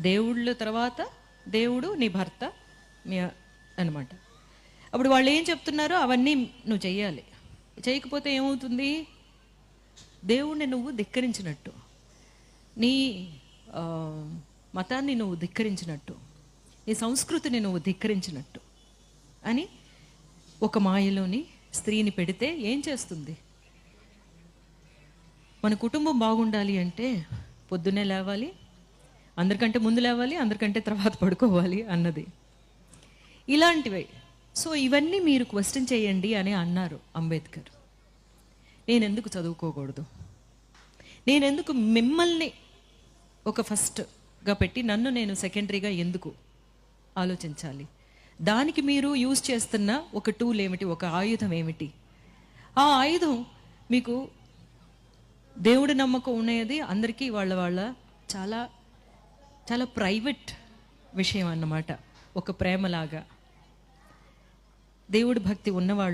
దేవుళ్ళ తర్వాత దేవుడు నీ భర్త మీ అనమాట అప్పుడు వాళ్ళు ఏం చెప్తున్నారో అవన్నీ నువ్వు చెయ్యాలి. చేయకపోతే ఏమవుతుంది? దేవుణ్ణి నువ్వు ధిక్కరించినట్టు. నీ మతాన్ని నువ్వు ధిక్కరించినట్టు. నీ సంస్కృతిని నువ్వు ధిక్కరించినట్టు. అని ఒక మాయలోని స్త్రీని పెడితే ఏం చేస్తుంది? మన కుటుంబం బాగుండాలి అంటే పొద్దున్నే లేవాలి అందరికంటే ముందు లేవాలి అందరికంటే తర్వాత పడుకోవాలి అన్నది. ఇలాంటివే. సో ఇవన్నీ మీరు క్వశ్చన్ చేయండి అని అన్నారు అంబేద్కర్. నేను ఎందుకు చదువుకోకూడదు? నేనెందుకు మిమ్మల్ని ఒక ఫస్ట్గా పెట్టి నన్ను నేను సెకండరీగా ఎందుకు ఆలోచించాలి? దానికి మీరు యూజ్ చేస్తున్న ఒక టూల్ ఏమిటి ఒక ఆయుధం ఏమిటి? ఆ ఆయుధం మీకు దేవుడి నమ్మకం ఉన్నది అందరికీ వాళ్ళ వాళ్ళ చాలా చాలా ప్రైవేట్ విషయం అన్నమాట. ఒక ప్రేమలాగా. దేవుడి భక్తి ఉన్నవాళ్ళు